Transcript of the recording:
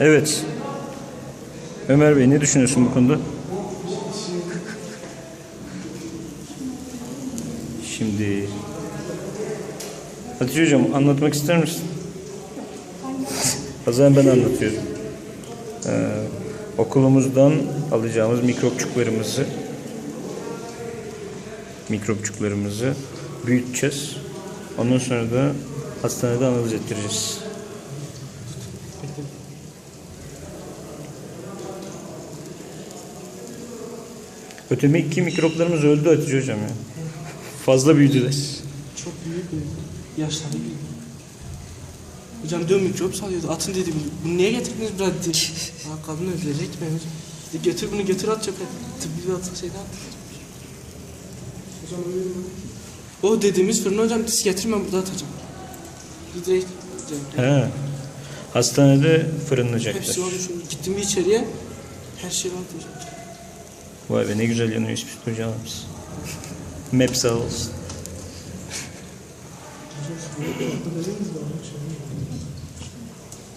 Evet. Ömer Bey ne düşünüyorsun bu konuda? Şimdi Hatice Hocam anlatmak ister misin? O ben anlatıyorum. Ee, okulumuzdan alacağımız mikropçuklarımızı mikropçuklarımızı büyüteceğiz. Ondan sonra da hastanede analiz ettireceğiz. Ötemek ki mikroplarımız öldü Hatice Hocam ya. Fazla büyüdüler. Çok büyük bir yaşları büyük. Hocam diyor mikrop salıyordu. Atın dedi bunu niye getirdiniz buraya dedi. Aa kadın öldürecek mi hocam? Dedi götür bunu götür at çöpe. Tıbbi bir atı şeyden. Hocam öyle mi? O dediğimiz fırına hocam disk getirmem burada atacağım. Direkt hocam. He. Hastanede fırınlayacaklar. Hepsi şu. Gittim bir içeriye. Her şey var hocam. Vay be ne güzel yanıyor İspit hocamız. Map sağ olsun.